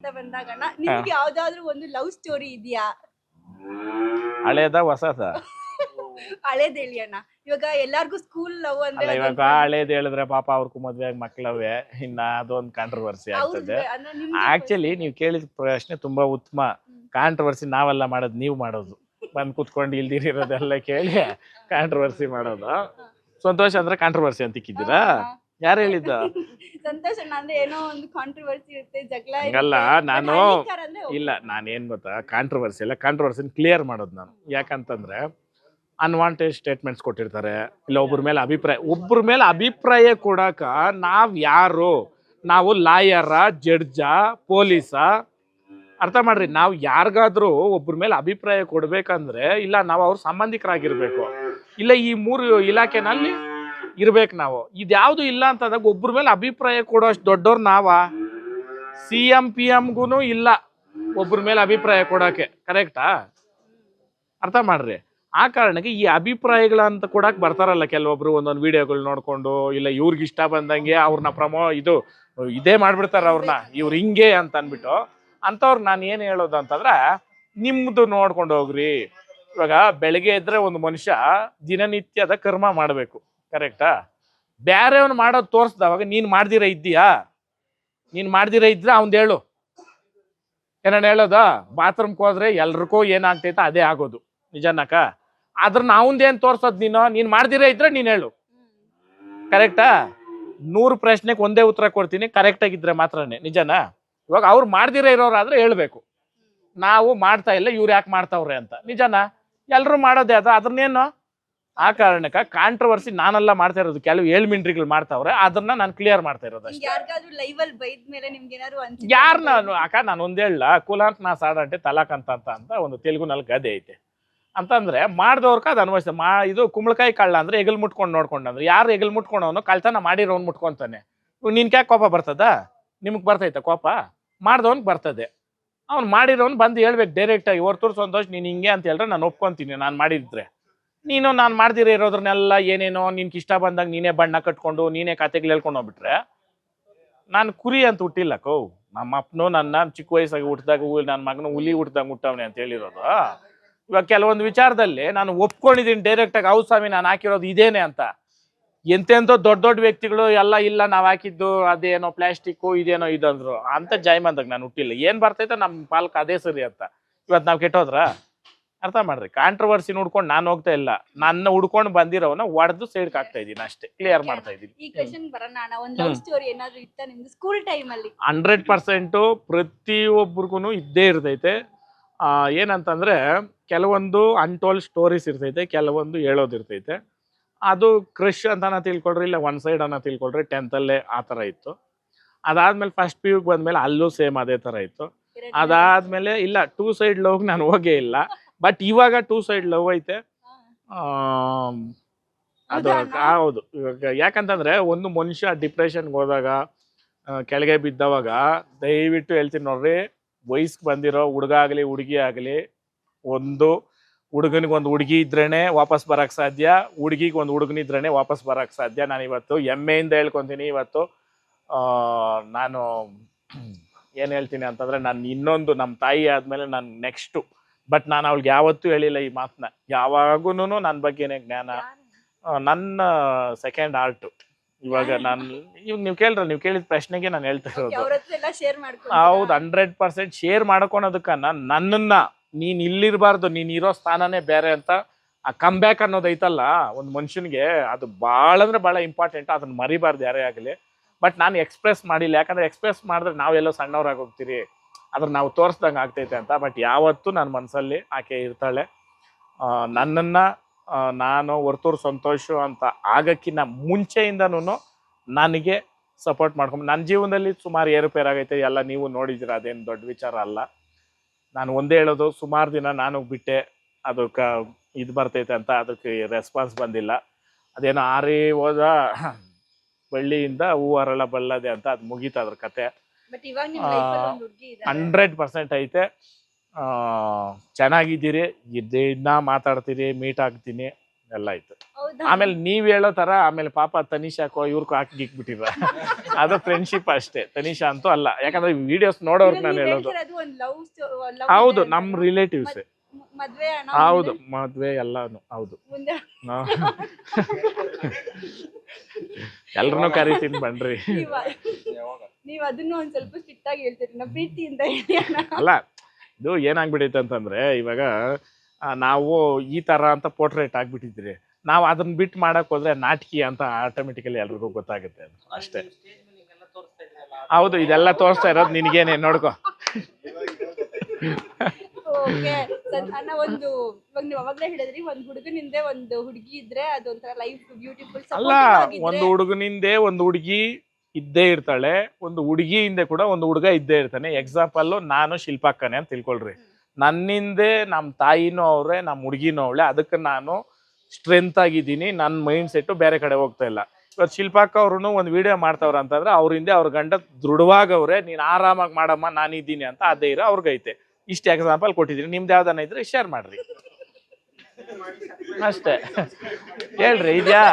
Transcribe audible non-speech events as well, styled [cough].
ಅಂತ ಬಂದಾಗ ನಿಮ್ಗೆ ಯಾವ್ದಾದ್ರು ಒಂದು ಲವ್ ಸ್ಟೋರಿ ಇದೆಯಾ? ಹಳೇದ ಹೊಸದ? ಹಳೇದ್ ಹೇಳಿ ಅಣ್ಣ. ಇವಾಗ ಎಲ್ಲಾರ್ಗು ಸ್ಕೂಲ್ ಲವ್ ಅಲ್ಲ ಅಂದ್ರೆ ಇವಾಗ ಹಳೇದ್ ಹೇಳಿದ್ರೆ ಪಾಪ ಅವ್ರಿಗೂ ಮದ್ವೆ ಆಗಿ ಮಕ್ಳವೇ. ಇನ್ನ ಅದೊಂದು ಕಾಂಟ್ರವರ್ಸಿ ಆಗ್ತದೆ. ಆಕ್ಚುಲಿ ನೀವು ಕೇಳಿದ ಪ್ರಶ್ನೆ ತುಂಬಾ ಉತ್ತಮ. ಕಾಂಟ್ರವರ್ಸಿ ನಾವೆಲ್ಲ ಮಾಡೋದು ನೀವು ಮಾಡೋದು. ಬಂದ್ ಕುತ್ಕೊಂಡು ಇಲ್ದಿರೋದೆಲ್ಲ ಕೇಳಿ [laughs] ಕಾಂಟ್ರವರ್ಸಿ ಮಾಡೋದು. ಸಂತೋಷ ಅಂದ್ರೆ ಕಾಂಟ್ರವರ್ಸಿ ಅಂತ ಇಕ್ಕಿದ್ದೀರಾ? ಯಾರು ಹೇಳಿದ್ದ? ಸಂತೋಷ ಅಂದ್ರೆ ಏನೋ ಒಂದು ಕಾಂಟ್ರವರ್ಸಿ ಇರುತ್ತೆ ಜಗಳ ಹಂಗಲ್ಲ, ನಾನು. ಇಲ್ಲ ನಾನೇನ್ ಗೊತ್ತಾ? ಕಾಂಟ್ರವರ್ಸಿ ಇಲ್ಲ ಕಾಂಟ್ರವರ್ಸಿನ ಕ್ಲಿಯರ್ ಮಾಡೋದು ನಾನು. ಯಾಕಂತಂದ್ರೆ ಅನ್ವಾಂಟೆಡ್ ಸ್ಟೇಟ್ಮೆಂಟ್ಸ್ ಕೊಟ್ಟಿರ್ತಾರೆ. ಇಲ್ಲ ಒಬ್ಬರ ಮೇಲೆ ಅಭಿಪ್ರಾಯ ಒಬ್ಬರ ಮೇಲೆ ಅಭಿಪ್ರಾಯ ಕೊಡಕ ನಾವ್ ಯಾರು? ನಾವು ಲಾಯರ ಜಡ್ಜ ಪೊಲೀಸ? ಅರ್ಥ ಮಾಡ್ರಿ ನಾವು ಯಾರಿಗಾದ್ರೂ ಒಬ್ಬರ ಮೇಲೆ ಅಭಿಪ್ರಾಯ ಕೊಡ್ಬೇಕಂದ್ರೆ ಇಲ್ಲ ನಾವು ಅವ್ರ ಸಂಬಂಧಿಕರಾಗಿರ್ಬೇಕು. ಇಲ್ಲ ಈ ಮೂರು ಇಲಾಖೆನಲ್ಲಿ ಇರ್ಬೇಕು ನಾವು. ಇದ್ಯಾವುದು ಇಲ್ಲ ಅಂತಂದಾಗ ಒಬ್ಬರ ಮೇಲೆ ಅಭಿಪ್ರಾಯ ಕೊಡೋಷ್ಟು ದೊಡ್ಡವ್ರು ನಾವ ಸಿ ಎಂ ಪಿ ಎಂಗೂ ಇಲ್ಲ ಒಬ್ಬರ ಮೇಲೆ ಅಭಿಪ್ರಾಯ ಕೊಡೋಕೆ. ಕರೆಕ್ಟಾ ಅರ್ಥ ಮಾಡ್ರಿ? ಆ ಕಾರಣಕ್ಕೆ ಈ ಅಭಿಪ್ರಾಯಗಳಂತ ಕೊಡಕ್ ಬರ್ತಾರಲ್ಲ ಕೆಲವೊಬ್ರು ಒಂದೊಂದು ವಿಡಿಯೋಗಳು ನೋಡ್ಕೊಂಡು, ಇಲ್ಲ ಇವ್ರಿಗೆ ಇಷ್ಟ ಬಂದಂಗೆ ಅವ್ರನ್ನ ಪ್ರಮೋ, ಇದು ಇದೇ ಮಾಡ್ಬಿಡ್ತಾರ ಅವ್ರನ್ನ ಇವ್ರು ಹಿಂಗೆ ಅಂತ ಅನ್ಬಿಟ್ಟು ಅಂಥವ್ರು ನಾನು ಏನು ಹೇಳೋದು ಅಂತಂದ್ರೆ, ನಿಮ್ದು ನೋಡ್ಕೊಂಡು ಹೋಗ್ರಿ. ಇವಾಗ ಬೆಳಗ್ಗೆ ಇದ್ರೆ ಒಂದು ಮನುಷ್ಯ ದಿನನಿತ್ಯದ ಕರ್ಮ ಮಾಡಬೇಕು. ಕರೆಕ್ಟಾ? ಬೇರೆಯವನು ಮಾಡೋದು ತೋರಿಸ್ದವಾಗ ನೀನು ಮಾಡ್ದಿರ ಇದ್ದೀಯಾ? ನೀನು ಮಾಡ್ದಿರ ಇದ್ರೆ ಅವ್ನ್ದು ಹೇಳು. ಏನಣ್ಣ ಹೇಳೋದ? ಬಾತ್ರೂಮ್ಗೆ ಹೋದ್ರೆ ಎಲ್ರಿಗೂ ಏನಾಗ್ತೈತ ಅದೇ ಆಗೋದು. ನಿಜನಕ ಆದ್ರ ನಾವಂದೇನು ತೋರ್ಸೋದು ನೀನು? ನೀನು ಮಾಡ್ದಿರ ಇದ್ರೆ ನೀನು ಹೇಳು. ಕರೆಕ್ಟಾ? ನೂರು ಪ್ರಶ್ನೆಗೆ ಒಂದೇ ಉತ್ತರ ಕೊಡ್ತೀನಿ, ಕರೆಕ್ಟ್ ಆಗಿದ್ರೆ ಮಾತ್ರನೇ. ನಿಜನಾ? ಇವಾಗ ಅವ್ರು ಮಾಡ್ದಿರ ಇರೋರಾದ್ರೆ ಹೇಳ್ಬೇಕು. ನಾವು ಮಾಡ್ತಾ ಇಲ್ಲ, ಇವ್ರು ಯಾಕೆ ಮಾಡ್ತಾವ್ರೆ ಅಂತ. ನಿಜನಾ? ಎಲ್ಲರೂ ಮಾಡೋದೇ ಅದು. ಅದನ್ನೇನು ಆ ಕಾರಣಕ್ಕೆ ಕಾಂಟ್ರವರ್ಸಿ ನಾನೆಲ್ಲ ಮಾಡ್ತಾ ಇರೋದು ಕೆಲವು ಏಳ್ಮಿಂಟ್ರಿಗಳು ಮಾಡ್ತಾವ್ರೆ ಅದನ್ನ ನಾನು ಕ್ಲಿಯರ್ ಮಾಡ್ತಾ ಇರೋದು? ಯಾರು ನಾನು ಅಕ್ಕ ನಾನು ಒಂದ್ ಹೇಳ ಕುಲಾಂತ್ ನಾ ಸಾಡಂಟೆ ತಲಾಕ್ ಅಂತ ಅಂತ ಅಂತ ಒಂದು ತೆಲುಗುನಲ್ಲಿ ಗದೆ ಐತೆ. ಅಂತಂದ್ರೆ ಮಾಡ್ದವ್ರಕ ಅದು ಅನ್ವಯಿಸ್ತದೆ ಮಾ ಇದು ಕುಂಬಳಕಾಯಿ ಕಳ್ಳ ಅಂದ್ರೆ ಎಗಲ್ ಮುಟ್ಕೊಂಡು ನೋಡ್ಕೊಂಡಂದ್ರೆ ಯಾರು ಎಗಲ್ ಮುಟ್ಕೊಂಡವನು ಕಳ್ತನ ಮಾಡಿರೋನ್ ಮುಟ್ಕೊಂತಾನೆ. ನಿನ್ ಕ್ಯಾಕ್ ಕೋಪ ಬರ್ತದ? ನಿಮ್ಗೆ ಬರ್ತೈತೆ ಕೋಪ? ಮಾಡ್ದವನ್ ಬರ್ತದೆ. ಅವ್ನು ಮಾಡಿರೋನ್ ಬಂದು ಹೇಳ್ಬೇಕು ಡೈರೆಕ್ಟ್ ಆಗಿ ಹೊರ್ತೂರು ಸಂತೋಷ್ ನೀನು ಹಿಂಗೆ ಅಂತ ಹೇಳಿದ್ರೆ ನಾನು ಒಪ್ಕೊಂತೀನಿ ನಾನು ಮಾಡಿದ್ರೆ. ನೀನು ನಾನು ಮಾಡ್ದಿರ ಇರೋದ್ರನ್ನೆಲ್ಲ ಏನೇನೋ ನಿನ್ಗೆ ಇಷ್ಟ ಬಂದಾಗ ನೀನೇ ಬಣ್ಣ ಕಟ್ಕೊಂಡು ನೀನೇ ಕತೆಗಳು ಹೇಳ್ಕೊಂಡು ಹೋಗ್ಬಿಟ್ರೆ, ನಾನು ಕುರಿ ಅಂತ ಹುಟ್ಟಿಲ್ಲ ಕೋ. ನಮ್ಮ ಅಪ್ಪನು ನನ್ನ ಚಿಕ್ಕ ವಯಸ್ಸಾಗಿ ಹುಟ್ಟಿದಾಗ ನನ್ನ ಮಗನ ಹುಲಿ ಹುಟ್ಟಿದಾಗ ಹುಟ್ಟವನೆ ಅಂತ ಹೇಳಿರೋದು. ಇವಾಗ ಕೆಲವೊಂದು ವಿಚಾರದಲ್ಲಿ ನಾನು ಒಪ್ಕೊಂಡಿದ್ದೀನಿ ಡೈರೆಕ್ಟ್ ಆಗಿ, ಹೌದು ಸ್ವಾಮಿ, ನಾನು ಹಾಕಿರೋದು ಇದೇನೆ ಅಂತ. ಎಂತೆಂಥೋ ದೊಡ್ಡ ದೊಡ್ಡ ವ್ಯಕ್ತಿಗಳು, ಎಲ್ಲ ಇಲ್ಲ, ನಾವು ಹಾಕಿದ್ದು ಅದೇನೋ ಪ್ಲಾಸ್ಟಿಕ್ಕು, ಇದೇನೋ ಇದಂದ್ರು. ಅಂತ ಜಾಯ್ಮಂದಾಗ ನಾನು ಹುಟ್ಟಿಲ್ಲ. ಏನು ಬರ್ತೈತೆ ನಮ್ಮ ಪಾಲ್ಕ ಅದೇ ಸರಿ ಅಂತ. ಇವತ್ತು ನಾವು ಕೆಟ್ಟೋದ್ರ? ಅರ್ಥ ಮಾಡ್ರಿ. ಕಾಂಟ್ರವರ್ಸಿ ನೋಡ್ಕೊಂಡು ನಾನು ಹೋಗ್ತಾ ಇಲ್ಲ. ನನ್ನ ಹುಡ್ಕೊಂಡು ಬಂದಿರೋನ ಒಡೆದು ಸೈಡ್ ಹಾಕ್ತಾ ಇದೀನಿ ಅಷ್ಟೇ. ಕ್ಲಿಯರ್ ಮಾಡ್ತಾ ಇದೀನಿ ಈ ಕ್ವಶನ್ ಬರೋಣ ಅಣ್ಣ. ಒಂದ್ ಲವ್ ಸ್ಟೋರಿ ಏನಾದ್ರು ಇತ್ತ ನಿಮ್ದು ಸ್ಕೂಲ್ ಟೈಮ್ ಅಲ್ಲಿ? ಹಂಡ್ರೆಡ್ ಪರ್ಸೆಂಟು ಪ್ರತಿಯೊಬ್ಬರಿಗೂ ಇದ್ದೇ ಇರ್ತೈತೆ. ಆ, ಏನಂತಂದ್ರೆ ಕೆಲವೊಂದು ಅನ್ಟೋಲ್ಡ್ ಸ್ಟೋರೀಸ್ ಇರ್ತೈತೆ ಕೆಲವೊಂದು ಹೇಳೋದಿರ್ತೈತೆ ಅದು ಕ್ರಶ್ ಅಂತಾನ ತಿಳ್ಕೊಳ್ರಿ ಇಲ್ಲ ಒನ್ ಸೈಡ್ ಅನ್ನ ತಿಳ್ಕೊಳ್ರಿ ಟೆಂತಲ್ಲೇ ಆ ಥರ ಇತ್ತು. ಅದಾದ್ಮೇಲೆ ಫಸ್ಟ್ ಪಿ ಯುಗೆ ಬಂದ್ಮೇಲೆ ಅಲ್ಲೂ ಸೇಮ್ ಅದೇ ಥರ ಇತ್ತು. ಅದಾದ್ಮೇಲೆ ಇಲ್ಲ ಟೂ ಸೈಡ್ ಲೋಗ್ ನಾನು ಹೋಗೇ ಇಲ್ಲ. ಬಟ್ ಇವಾಗ ಟೂ ಸೈಡ್ ಲವ್ ಐತೆ. ಅದು ಹೌದಾ? ಇವಾಗ ಯಾಕಂತಂದ್ರೆ ಒಂದು ಮನುಷ್ಯ ಡಿಪ್ರೆಷನ್ಗೆ ಹೋದಾಗ ಕೆಳಗೆ ಬಿದ್ದವಾಗ ದಯವಿಟ್ಟು ಹೇಳ್ತೀನಿ ನೋಡ್ರಿ ವಯಸ್ಸಿಗೆ ಬಂದಿರೋ ಹುಡುಗ ಆಗಲಿ ಹುಡುಗಿ ಆಗಲಿ ಒಂದು ಹುಡುಗನಿಗೆ ಒಂದು ಹುಡುಗಿ ಇದ್ರೇನೆ ವಾಪಸ್ ಬರೋಕ್ಕೆ ಸಾಧ್ಯ ಹುಡುಗಿಗೆ ಒಂದು ಹುಡುಗನಿದ್ರೇ ವಾಪಸ್ ಬರಕ್ ಸಾಧ್ಯ ನಾನು ಇವತ್ತು ಹೆಮ್ಮೆಯಿಂದ ಹೇಳ್ಕೊತೀನಿ ಇವತ್ತು. ಆ, ನಾನು ಏನು ಹೇಳ್ತೀನಿ ಅಂತಂದ್ರೆ ನಾನು ಇನ್ನೊಂದು ನಮ್ಮ ತಾಯಿ ಆದ್ಮೇಲೆ ನಾನು ನೆಕ್ಸ್ಟು ಬಟ್ ನಾನು ಅವ್ಳಿಗೆ ಯಾವತ್ತೂ ಹೇಳಿಲ್ಲ ಈ ಮಾತನ್ನ ಯಾವಾಗೂ ನನ್ನ ಬಗ್ಗೆನೇ ಜ್ಞಾನ. ನನ್ನ ಸೆಕೆಂಡ್ ಆರ್ಟ್ ಇವಾಗ ನಾನು ಇವಾಗ ನೀವು ಕೇಳ್ರ ನೀವು ಕೇಳಿದ ಪ್ರಶ್ನೆಗೆ ನಾನು ಹೇಳ್ತಾ ಇರೋದು. ಹೌದು ಹಂಡ್ರೆಡ್ ಪರ್ಸೆಂಟ್ ಶೇರ್ ಮಾಡ್ಕೊಳೋದಕ್ಕ ನಾನು ನನ್ನನ್ನ ನೀನ್ ಇಲ್ಲಿರಬಾರ್ದು ನೀನ್ ಇರೋ ಸ್ಥಾನನೇ ಬೇರೆ ಅಂತ ಆ ಕಮ್ಬ್ಯಾಕ್ ಅನ್ನೋದು ಐತಲ್ಲ ಒಂದು ಮನುಷ್ಯನಿಗೆ ಅದು ಭಾಳ ಅಂದ್ರೆ ಭಾಳ ಇಂಪಾರ್ಟೆಂಟ್ ಅದನ್ನ ಮರಿಬಾರ್ದು ಯಾರೇ ಆಗಲಿ. ಬಟ್ ನಾನು ಎಕ್ಸ್ಪ್ರೆಸ್ ಮಾಡಿಲ್ಲ. ಯಾಕಂದ್ರೆ ಎಕ್ಸ್ಪ್ರೆಸ್ ಮಾಡಿದ್ರೆ ನಾವೆಲ್ಲೋ ಸಣ್ಣವ್ರಾಗಿ ಹೋಗ್ತೀರಿ. ಅದ್ರ ನಾವು ತೋರಿಸ್ದಂಗೆ ಆಗ್ತೈತೆ ಅಂತ ಬಟ್ ಯಾವತ್ತೂ ನನ್ನ ಮನಸ್ಸಲ್ಲಿ ಆಕೆ ಇರ್ತಾಳೆ. ನನ್ನನ್ನು ನಾನು ಹೊರ್ತೂರು ಸಂತೋಷ ಅಂತ ಆಗಕ್ಕಿಂತ ಮುಂಚೆಯಿಂದನೂ ನನಗೆ ಸಪೋರ್ಟ್ ಮಾಡ್ಕೊಂಡು ನನ್ನ ಜೀವನದಲ್ಲಿ ಸುಮಾರು ಏರುಪೇರು ಆಗೈತೆ, ಎಲ್ಲ ನೀವು ನೋಡಿದ್ದೀರ ಅದೇನು ದೊಡ್ಡ ವಿಚಾರ ಅಲ್ಲ. ನಾನು ಒಂದೇ ಹೇಳೋದು, ಸುಮಾರು ದಿನ ನಾನು ಬಿಟ್ಟೆ, ಅದಕ್ಕೆ ಇದು ಬರ್ತೈತೆ ಅಂತ ಅದಕ್ಕೆ ರೆಸ್ಪಾನ್ಸ್ ಬಂದಿಲ್ಲ. ಅದೇನೋ ಆರಿ ಹೋದ ಬಳ್ಳಿಯಿಂದ ಹೂ ಅರಳ ಬಲ್ಲದೆ ಅಂತ ಅದು ಮುಗೀತು ಅದ್ರ ಕತೆ. ಹಂಡ್ರೆಡ್ ಪರ್ಸೆಂಟ್ ಐತೆ. ಚೆನ್ನಾಗಿದ್ದೀರಿ ದಿನ ಮಾತಾಡ್ತೀರಿ ಮೀಟ್ ಆಗ್ತೀನಿ ಎಲ್ಲ ಆಯ್ತು ಆಮೇಲೆ ನೀವ್ ಹೇಳೋ ತರ ಆಮೇಲೆ ಪಾಪ ತನಿಷಾಕೋ ಇವ್ರಿಗೂ ಹಾಕಿ ಗಿಕ್ಬಿಟ್ಟಿರ [laughs] ಅದು ಫ್ರೆಂಡ್ಶಿಪ್ ಅಷ್ಟೇ. ತನಿಷಾ ಅಂತೂ ಅಲ್ಲ. ಯಾಕಂದ್ರೆ ವಿಡಿಯೋಸ್ ನೋಡೋರ್ಗೆ ನಾನು ಹೇಳೋದು. ಹೌದು ನಮ್ ರಿಲೇಟಿವ್ಸ್ ಹೌದು ಮದ್ವೆ ಎಲ್ಲಾನು ಹೌದು. ಎಲ್ರನ್ನೂ ಕರಿತೀನಿ ಬನ್ರಿ. ನೀವ್ ಅದನ್ನು ಒಂದ್ ಸ್ವಲ್ಪ ಸ್ಟ್ರಿಕ್ಟ್ ಆಗಿ ಹೇಳ್ತೀರಿ ನಾ ಪ್ರೀತಿಯಿಂದ ಅಲ್ಲ ಇದು ಏನಾಗ್ಬಿಟ್ಟೈತೆ ಅಂತಂದ್ರೆ ಇವಾಗ ನಾವು ಈ ತರ ಅಂತ ಪೋರ್ಟ್ರೇಟ್ ಆಗ್ಬಿಟ್ಟಿದ್ರಿ. ನಾವು ಅದನ್ನ ಬಿಟ್ಟು ಮಾಡಕ್ ಹೋದ್ರೆ ನಾಟಕಿ ಅಂತ ಆಟೋಮೆಟಿಕಲಿ ಎಲ್ರಿಗೂ ಗೊತ್ತಾಗುತ್ತೆ ಅಷ್ಟೇ. ಹೌದು ಇದೆಲ್ಲ ತೋರಿಸ್ತಾ ಇರೋದು ನಿನಗೇನೆ ನೋಡ್ಕೊ. ಓಕೆ ಅಣ್ಣ ಒಂದು ಇವಾಗ ನೀವು ಅವಾಗ್ಲೇ ಹೇಳಿದ್ರಿ ಒಂದ್ ಹುಡುಗನಿಂದೆ ಒಂದು ಹುಡುಗಿ ಇದ್ರೆ ಅದೊಂಥರ ಲೈಫ್ ಬ್ಯೂಟಿಫುಲ್ ಅಲ್ಲ ಒಂದು ಹುಡುಗನಿಂದೆ ಒಂದು ಹುಡುಗಿ ಇದ್ದೇ ಇರ್ತಾಳೆ ಒಂದು ಹುಡುಗಿ ಹಿಂದೆ ಕೂಡ ಒಂದು ಹುಡುಗ ಇದ್ದೇ ಇರ್ತಾನೆ. ಎಕ್ಸಾಂಪಲ್ ನಾನು ಶಿಲ್ಪಾಕ್ಕನೆ ಅಂತ ತಿಳ್ಕೊಳ್ರಿ. ನನ್ನಿಂದೆ ನಮ್ಮ ತಾಯಿನೂ ಅವ್ರೆ ನಮ್ಮ ಹುಡುಗಿನೂ ಅವಳೆ ಅದಕ್ಕೆ ನಾನು ಸ್ಟ್ರೆಂತ್ ಆಗಿದ್ದೀನಿ ನನ್ನ ಮೈಂಡ್ ಸೆಟ್ ಬೇರೆ ಕಡೆ ಹೋಗ್ತಾ ಇಲ್ಲ. ಇವತ್ತು ಶಿಲ್ಪಾಕ್ಕ ಅವ್ರು ಒಂದು ವಿಡಿಯೋ ಮಾಡ್ತಾವ್ರ ಅಂತಂದ್ರೆ ಅವ್ರ ಹಿಂದೆ ಅವ್ರ ಗಂಡ ದೃಢವಾಗವ್ರೆ ನೀನು ಆರಾಮಾಗಿ ಮಾಡಮ್ಮ ನಾನಿದ್ದೀನಿ ಅಂತ ಅದೇ ಇರೋ ಅವ್ರಿಗೈತೆ ಇಷ್ಟು ಎಕ್ಸಾಂಪಲ್ ಕೊಟ್ಟಿದ್ರಿ ನಿಮ್ದು ಯಾವ್ದಾನ ಇದ್ರೆ ಶೇರ್ ಮಾಡ್ರಿ. ಅಷ್ಟೇ. ಹೇಳ್ರಿ ಇದ್ಯಾ?